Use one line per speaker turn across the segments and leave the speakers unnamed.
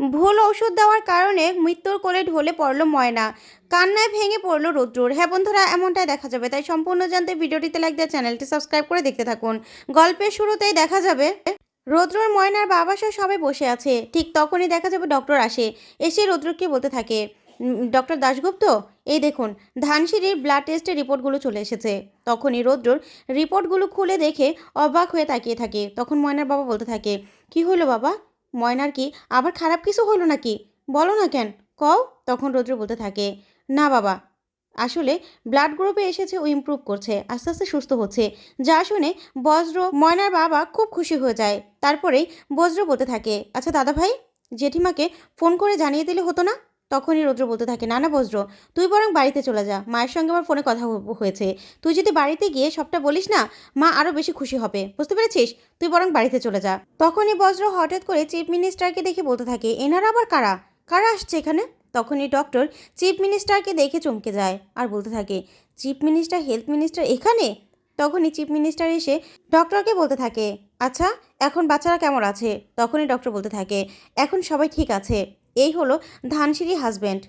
ভুল ওষুধ দেওয়ার কারণে মৃত্যুর কোলে ঢলে পড়ল ময়না। কান্নায় ভেঙে পড়ল রৌদ্রুর। হ্যাঁ বন্ধুরা, এমনটাই দেখা যাবে। তাই সম্পূর্ণ জানতে ভিডিওটিতে লাইক দিয়ে চ্যানেলটি সাবস্ক্রাইব করে দেখতে থাকুন। গল্পের শুরুতেই দেখা যাবে, রৌদ্রর ময়নার বাবা সহ সবাই বসে আছে। ঠিক তখনই দেখা যাবে ডক্টর আসে। এসে রৌদ্রকে বলতে থাকে ডক্টর দাশগুপ্ত, এই দেখুন, ধানসিঁড়ির ব্লাড টেস্টের রিপোর্টগুলো চলে এসেছে। তখনই রৌদ্রর রিপোর্টগুলো খুলে দেখে অবাক হয়ে তাকিয়ে থাকে। তখন ময়নার বাবা বলতে থাকে, কি হলো বাবা? ময়নার কি আবার খারাপ কিছু হলো নাকি? বলো না কেন? কও, তখন রৌদ্র বলতে থাকে। না বাবা। আসলে ব্লাড গ্রুপে এসেছে, ও ইম্প্রুভ করছে, আস্তে আস্তে সুস্থ হচ্ছে। যা শুনে বজ্র, ময়নার বাবা খুব খুশি হয়ে যায়। তারপরেই বজ্র বলতে থাকে আচ্ছা দাদা ভাই জেঠিমাকে ফোন করে জানিয়ে দিলে হতো না? তখনই রৌদ্র বলতে থাকে, না না, বজ্র, তুই বরং বাড়িতে চলে যা। মায়ের সঙ্গে আমার ফোনে কথা হয়েছে। তুই যদি বাড়িতে গিয়ে সবটা বলিস না, মা আরও বেশি খুশি হবে। বুঝতে পেরেছিস? তুই বরং বাড়িতে চলে যা। তখনই বজ্র হঠাৎ করে চিফ মিনিস্টারকে দেখে বলতে থাকে, এনারা আবার কারা? কারা আসছে এখানে? তখনই ডক্টর চিফ মিনিস্টারকে দেখে চমকে যায় আর বলতে থাকে, চিফ মিনিস্টার, হেলথ মিনিস্টার এখানে? তখনই চিফ মিনিস্টার এসে ডক্টরকে বলতে থাকে আচ্ছা এখন বাচ্চারা কেমন আছে? তখনই ডক্টর বলতে থাকে, এখন সবাই ঠিক আছে। এই হলো ধানসিঁড়ি হাজব্যান্ড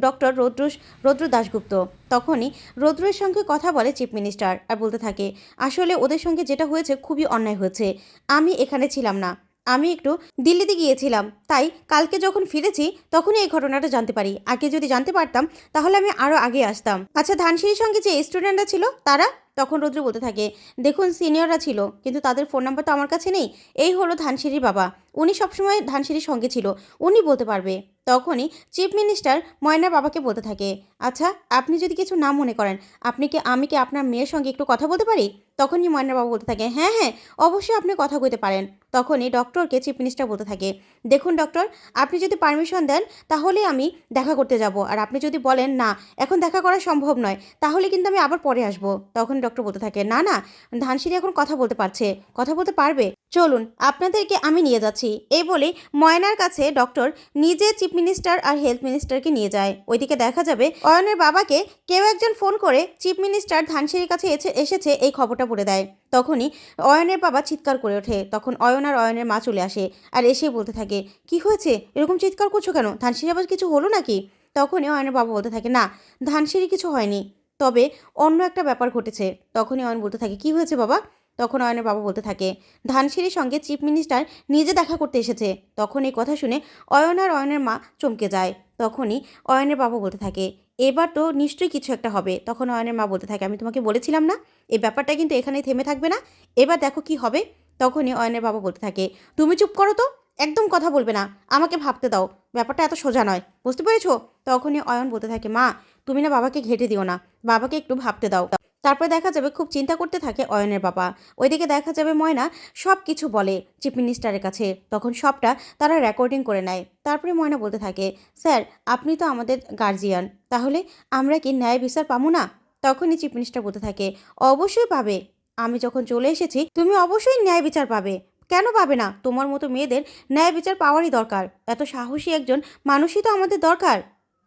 ডক্টর রৌদ্র রৌদ্র দাশগুপ্ত। তখনই রৌদ্রের সঙ্গে কথা বলে চিফ মিনিস্টার আর বলতে থাকে, আসলে ওদের সঙ্গে যেটা হয়েছে খুবই অন্যায় হয়েছে। আমি এখানে ছিলাম না। আমি একটু দিল্লিতে গিয়েছিলাম। তাই কালকে যখন ফিরেছি, তখনই এই ঘটনাটা জানতে পারি। আগে যদি জানতে পারতাম, তাহলে আমি আরও আগে আসতাম। আচ্ছা ধানসিঁড়ির সঙ্গে যে স্টুডেন্টরা ছিল, তারা? তখন রৌদ্র বলতে থাকে, দেখুন, সিনিয়ররা ছিল, কিন্তু তাদের ফোন নাম্বার তো আমার কাছে নেই। এই হলো ধানসিঁড়ির বাবা। উনি সবসময় ধানসিঁড়ির সঙ্গে ছিল। উনি বলতে পারবে। তখনই চিফ মিনিস্টার ময়নার বাবাকে বলতে থাকে আচ্ছা আপনি যদি কিছু না মনে করেন, আপনি কি, আমি কি আপনার মেয়ের সঙ্গে একটু কথা বলতে পারি? তখনই ময়নার বাবা বলতে থাকে হ্যাঁ হ্যাঁ অবশ্যই আপনি কথা কইতে পারেন। তখনই ডক্টরকে চিফ মিনিস্টার বলতে থাকে, দেখুন ডক্টর, আপনি যদি পারমিশন দেন, তাহলে আমি দেখা করতে যাব। আর আপনি যদি বলেন, না, এখন দেখা করা সম্ভব নয়, তাহলে কিন্তু আমি আবার পরে আসব। তখন ডক্টর বলতে থাকে। না না, ধানসিঁড়ি এখন কথা বলতে পারছে। কথা বলতে পারবে? চলুন, আপনাদেরকে আমি নিয়ে যাচ্ছি। এই বলে ময়নার কাছে ডক্টর নিজে চিফ মিনিস্টার আর হেলথ মিনিস্টারকে নিয়ে যায়। ওইদিকে দেখা যাবে অয়নের বাবাকে কেউ একজন ফোন করে চিফ মিনিস্টার ধানসিঁড়ির কাছে এসে- এসেছে এই খবরটা বলে দেয়। তখনই অয়নের বাবা চিৎকার করে ওঠে। তখন অয়ন আর অয়নের মা চলে আসে আর এসে বলতে থাকে, কি হয়েছে? এরকম চিৎকার করছ কেন? ধানসিঁড়ি আবার কিছু হলো নাকি? তখনই অয়নের বাবা বলতে থাকে, না, ধানসিঁড়ি কিছু হয়নি। তবে অন্য একটা ব্যাপার ঘটেছে। তখনই অয়ন বলতে থাকে, কি হয়েছে বাবা? তখন অয়নের বাবা বলতে থাকে, ধানসিঁড়ির সঙ্গে চিফ মিনিস্টার নিজে দেখা করতে এসেছে। তখন এই কথা শুনে অয়ন আর অয়নের মা চমকে যায়। তখনই অয়নের বাবা বলতে থাকে, এবার তো নিশ্চয়ই কিছু একটা হবে। তখন অয়নের মা বলতে থাকে, আমি তোমাকে বলেছিলাম না, এই ব্যাপারটা কিন্তু এখানেই থেমে থাকবে না। এবার দেখো কি হবে। তখনই অয়নের বাবা বলতে থাকে, তুমি চুপ করো তো, একদম কথা বলবে না, আমাকে ভাবতে দাও। ব্যাপারটা এত সোজা নয়, বুঝতে পেরেছ? তখনই অয়ন বলতে থাকে, মা তুমি না বাবাকে ঘেটে দিও না, বাবাকে একটু ভাবতে দাও। তারপরে দেখা যাবে খুব চিন্তা করতে থাকে অয়নের বাবা। ওইদিকে দেখা যাবে ময়না সব কিছু বলে চিফ মিনিস্টারের কাছে। তখন সবটা তারা রেকর্ডিং করে নেয়। তারপরে ময়না বলতে থাকে, স্যার, আপনি তো আমাদের গার্জিয়ান তাহলে আমরা কি ন্যায় বিচার পাবো না? তখনই চিফ মিনিস্টার বলতে থাকে, অবশ্যই পাবে। আমি যখন চলে এসেছি, তুমি অবশ্যই ন্যায় বিচার পাবে। কেন পাবে না? তোমার মতো মেয়েদের ন্যায় বিচার পাওয়ারই দরকার। এত সাহসী একজন মানুষই তো আমাদের দরকার।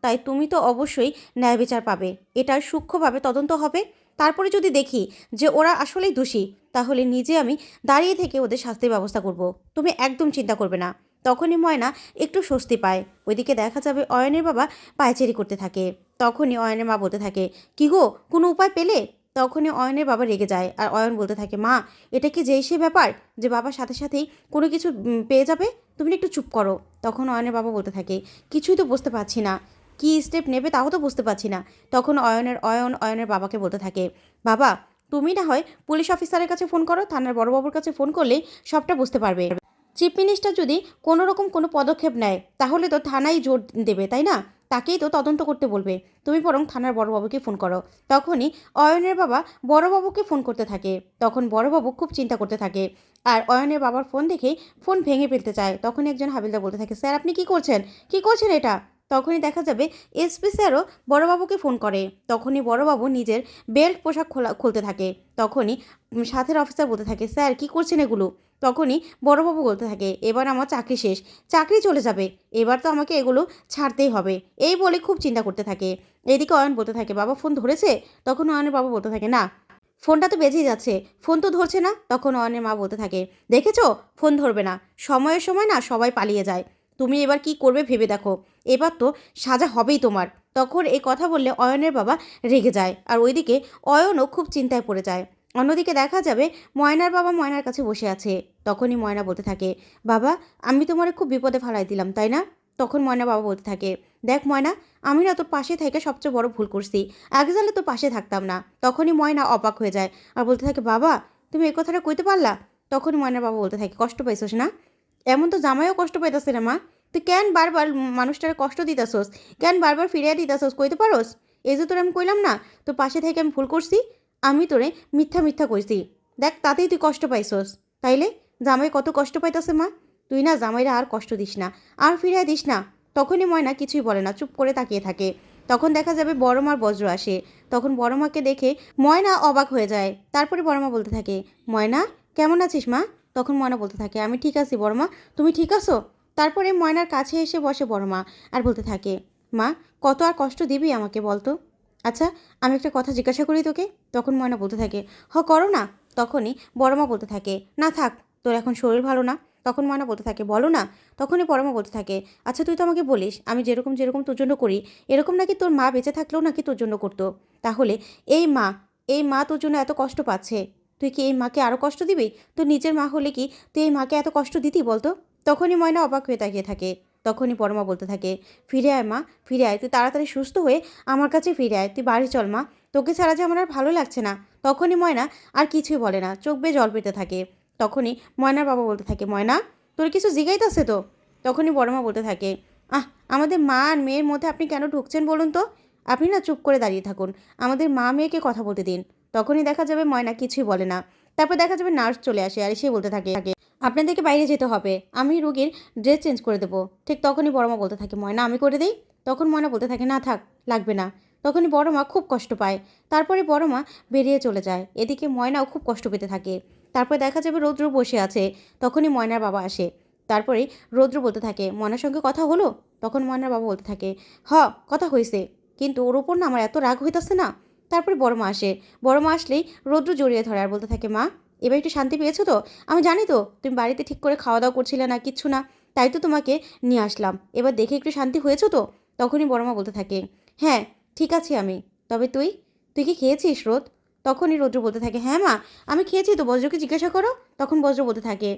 তাই তুমি তো অবশ্যই ন্যায় বিচার পাবে। এটার সূক্ষ্মভাবে তদন্ত হবে। তারপরে যদি দেখি যে ওরা আসলেই দোষী, তাহলে নিজে আমি দাঁড়িয়ে থেকে ওদের শাস্তির ব্যবস্থা করব। তুমি একদম চিন্তা করবে না। তখনই ময়না একটু স্বস্তি পায়। ওইদিকে দেখা যাবে অয়নের বাবা পায়চারি করতে থাকে। তখনই অয়নের মা বলতে থাকে, কি গো, কোনো উপায় পেলে? তখনই অয়নের বাবা রেগে যায় আর অয়ন বলতে থাকে, মা, এটা কি যেই সে ব্যাপার যে বাবার সাথে সাথেই কোনো কিছু পেয়ে যাবে? তুমি একটু চুপ করো। তখন অয়নের বাবা বলতে থাকে, কিছুই তো বুঝতে পারছি না। কী স্টেপ নেবে তাও তো বুঝতে পারছি না। তখন অয়নের, অয়ন অয়নের বাবাকে বলতে থাকে, বাবা, তুমি না হয় পুলিশ অফিসারের কাছে ফোন করো, থানার বড়বাবুর কাছে ফোন করলেই সবটা বুঝতে পারবে। চিফ মিনিস্টার যদি কোনো রকম কোনো পদক্ষেপ নেয়, তাহলে তো থানায় জোর দেবে, তাই না? তাকেই তো তদন্ত করতে বলবে। তুমি বরং থানার বড়বাবুকে ফোন করো। তখনই অয়নের বাবা বড়বাবুকে ফোন করতে থাকে। তখন বড়বাবু খুব চিন্তা করতে থাকে। আর অয়নের বাবার ফোন দেখেই ফোন ভেঙে ফেলতে চায়। তখন একজন হাবিলদা বলতে থাকে, স্যার, আপনি কি করছেন? কি করছেন এটা? তখনই দেখা যাবে এসপি স্যারও বড়বাবুকে ফোন করে। তখনই বড়বাবু নিজের বেল্ট পোশাক খোলা খুলতে থাকে। তখনই সাথের অফিসার বলতে থাকে, স্যার, কি করছেন এগুলো? তখনই বড়বাবু বলতে থাকে, এবার আমার চাকরি শেষ, চাকরি চলে যাবে, এবার তো আমাকে এগুলো ছাড়তেই হবে। এই বলে খুব চিন্তা করতে থাকে। এদিকে অয়ন বলতে থাকে, বাবা, ফোন ধরেছে? তখন অয়নের বাবা বলতে থাকে, না, ফোনটা তো বেজেই যাচ্ছে, ফোন তো ধরছে না? তখন অয়নের মা বলতে থাকে, দেখেছ, ফোন ধরবে না, সময়ের সময় না সবাই পালিয়ে যায়। তুমি এবার কি করবে ভেবে দেখো। এবার তো সাজা হবেই তোমার। তখন এই কথা বললে অয়নের বাবা রেগে যায় আর ওইদিকে অয়নও খুব চিন্তায় পড়ে যায়। অন্যদিকে দেখা যাবে ময়নার বাবা ময়নার কাছে বসে আছে। তখনই ময়না বলতে থাকে, বাবা, আমি তোমারে খুব বিপদে ফেলাই দিলাম, তাই না? তখন ময়না বাবা বলতে থাকে, দেখ ময়না, আমি না তোর পাশে থেকে সবচেয়ে বড় ভুল করছি। আগে জানলে তোর পাশে থাকতাম না। তখনই ময়না অবাক হয়ে যায় আর বলতে থাকে, বাবা, তুমি এ কথাটা কইতে পারলা? তখনই ময়নার বাবা বলতে থাকে, কষ্ট পাইছোস না? এমন তো জামাইও কষ্ট পাইতেছে না মা। তুই কেন বারবার মানুষটার কষ্ট দিতেছোস? কেন বারবার ফিরিয়ে দিতেছোস কইতে পারোস? এই যে তোর আমি কইলাম না, তোর পাশে থেকে আমি ভুল করছি, আমি তোরে মিথ্যা মিথ্যা কইছি। দেখ, তাতেই তুই কষ্ট পাইছোস। তাইলে জামাই কত কষ্ট পাইতেছে মা? তুই না জামাইরা আর কষ্ট দিস না, আর ফিরিয়ে দিস না। তখনই ময়না কিছুই বলে না, চুপ করে তাকিয়ে থাকে। তখন দেখা যাবে বড় মার বজ্র আসে। তখন বড় মাকে দেখে ময়না অবাক হয়ে যায়। তারপরে বড় মা বলতে থাকে, ময়না, কেমন আছিস মা? তখন ময়না বলতে থাকে, আমি ঠিক আছি বড় মা তুমি ঠিক আছো? তারপরে ময়নার কাছে এসে বসে বড় মা আর বলতে থাকে, মা, কত আর কষ্ট দিবি আমাকে বলতো? আচ্ছা আমি একটা কথা জিজ্ঞাসা করি তোকে? তখন ময়না বলতে থাকে, হ, করো না। তখনই বড় মা বলতে থাকে, না থাক, তোর এখন শরীর ভালো না। তখন ময়না বলতে থাকে, বলো না। তখনই বড় মা বলতে থাকে আচ্ছা তুই তো আমাকে বলিস, আমি যেরকম যেরকম তোর জন্য করি, এরকম নাকি তোর মা বেঁচে থাকলেও নাকি তোর জন্য করতো? তাহলে এই মা এই মা তোর জন্য এত কষ্ট পাচ্ছে। তুই কি এই মাকে আরও কষ্ট দিবি? তো নিজের মা হলে কি তুই এই মাকে এত কষ্ট দিতি বলতো? তখনই ময়না অবাক হয়ে তাকিয়ে থাকে। তখনই পরমা বলতে থাকে, ফিরে আয় মা, ফিরে আয়। তুই তাড়াতাড়ি সুস্থ হয়ে আমার কাছে ফিরে আয়। তুই বাড়ি চল মা। তোকে ছাড়া যে আমার আর ভালো লাগছে না। তখনই ময়না আর কিছুই বলে না, চোখ বেয়ে জল পেতে থাকে। তখনই ময়নার বাবা বলতে থাকে, ময়না, তোর কিছু জিগাইতেছে তো? তখনই বড়মা বলতে থাকে, আহ, আমাদের মা আর মেয়ের মধ্যে আপনি কেন ঢুকছেন বলুন তো? আপনি না চুপ করে দাঁড়িয়ে থাকুন। আমাদের মা মেয়েকে কথা বলতে দিন। তখনই দেখা যাবে ময়না কিছুই বলে না। তারপর দেখা যাবে নার্স চলে আসে আর সে বলতে থাকে, আপনাদেরকে বাইরে যেতে হবে, আমি রুগীর ড্রেস চেঞ্জ করে দেবো। ঠিক তখনই বড় মা বলতে থাকে, ময়না, আমি করে দিই? তখন ময়না বলতে থাকে, না, থাক, লাগবে না। তখনই বড় মা খুব কষ্ট পায়। তারপরে বড় মা বেরিয়ে চলে যায়। এদিকে ময়নাও খুব কষ্ট পেতে থাকে। তারপরে দেখা যাবে রৌদ্র বসে আছে। তখনই ময়নার বাবা আসে। তারপরে রৌদ্র বলতে থাকে, ময়নার সঙ্গে কথা হলো? তখন ময়নার বাবা বলতে থাকে, হ, কথা হয়েছে কিন্তু ওর ওপর না আমার এত রাগ হইতাছে না? তারপরে বড় মা আসে। বড় মা আসলেই রৌদ্র জড়িয়ে ধরে আর বলতে থাকে, মা, এবার একটু শান্তি পেয়েছ তো? আমি জানি তো, তুমি বাড়িতে ঠিক করে খাওয়া দাওয়া করছিলে না, কিচ্ছু না। তাই তো তোমাকে নিয়ে আসলাম। এবার দেখে একটু শান্তি হয়েছো তো? তখনই বড় মা বলতে থাকে হ্যাঁ ঠিক আছে আমি। তবে তুই তুই কি খেয়েছিস রোদ? তখনই রৌদ্র বলতে থাকে হ্যাঁ মা, আমি খেয়েছি তো, বজ্রকে জিজ্ঞাসা করো? তখন বজ্র বলতে থাকে,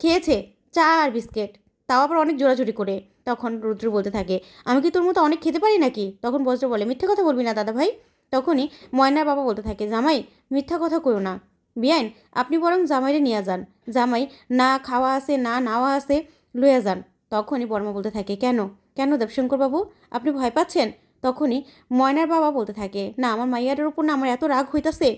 খেয়েছে, চা আর বিস্কিট। তাও আবার অনেক জোরাজুরি করে। তখন রুদ্র বলতে থাকে, আমি কি তোর মতো অনেক খেতে পারি নাকি? তখন বজ্র বলে, মিথ্যে কথা বলবি না দাদা ভাই তখনই ময়নার বাবা বলতে থাকে, জামাই, মিথ্যা কথা করো না। বিয়াইন আপনি বরং জামাইরে নিয়ে যান। জামাই, না খাওয়া আছে, না নাওয়া আছে, লইয়া যান। তখনই বর্মা বলতে থাকে, কেন? কেন দেবশঙ্কর বাবু? আপনি ভয় পাচ্ছেন? তখনই ময়নার বাবা বলতে থাকে, না, আমার মাইয়ারের উপর না আমার এত রাগ হইতাছে।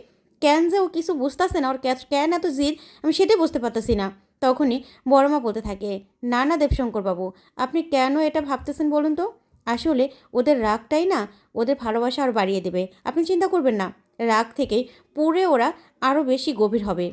কেন যে ও কিছু বুঝতেছে না, ওর কেন এত জিদ, আমি সেটাই বুঝতে পারতেছি না। তখনই বড়মা বলতে থাকে, না না দেবশঙ্কর বাবু, আপনি কেন এটা ভাবতেছেন বলুন তো? আসলে ওদের রাগটাই না ওদের ভালোবাসা আরও বাড়িয়ে দেবে। আপনি চিন্তা করবেন না, রাগ থেকেই পুরে ওরা আরও বেশি গভীর হবে।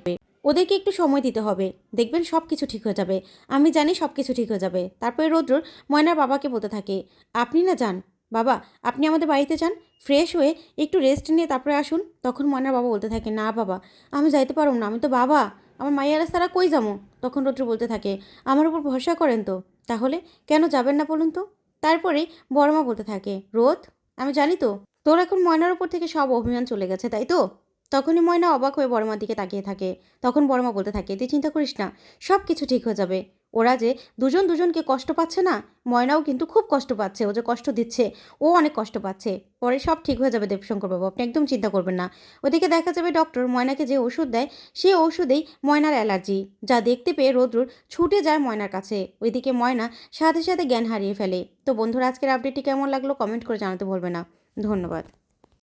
ওদেরকে একটু সময় দিতে হবে। দেখবেন সব কিছু ঠিক হয়ে যাবে। আমি জানি সব কিছু ঠিক হয়ে যাবে। তারপরে রৌদ্র ময়নার বাবাকে বলতে থাকে, আপনি না যান? বাবা, আপনি আমাদের বাড়িতে যান, ফ্রেশ হয়ে একটু রেস্ট নিয়ে তারপরে আসুন। তখন ময়নার বাবা বলতে থাকে, না বাবা, আমি যাইতে পারব না। আমি তো বাবা, আমার মাইয়ারা সারা কই যাব? তখন রৌদ্র বলতে থাকে, আমার উপর ভরসা করেন তো। তাহলে কেন যাবেন না বলুন তো? তারপরে বড়মা বলতে থাকে, রোদ, আমি জানি তো, তোর এখন ময়নার উপর থেকে সব অভিমান চলে গেছে, তাই তো? তখনই ময়না অবাক হয়ে বড়মার দিকে তাকিয়ে থাকে। তখন বড়মা বলতে থাকে, তুই চিন্তা করিস না সব কিছু ঠিক হয়ে যাবে। ওরা যে দুজন দুজনকে কষ্ট পাচ্ছে না, ময়নাও কিন্তু খুব কষ্ট পাচ্ছে, ও যে কষ্ট দিচ্ছে, ও অনেক কষ্ট পাচ্ছে। পরে সব ঠিক হয়ে যাবে দেবশঙ্কর বাবু আপনি একদম চিন্তা করবেন না। ওদিকে দেখা যাবে ডক্টর ময়নাকে যে ওষুধ দেয় সেই ওষুধেই ময়নার অ্যালার্জি। যা দেখতে পেয়ে রোদ্রুর ছুটে যায় ময়নার কাছে। ওইদিকে ময়না সাথে সাথে জ্ঞান হারিয়ে ফেলে। তো বন্ধুরা, আজকের আপডেটটি কেমন লাগল? কমেন্ট করে জানাতে ভুলবে না। ধন্যবাদ।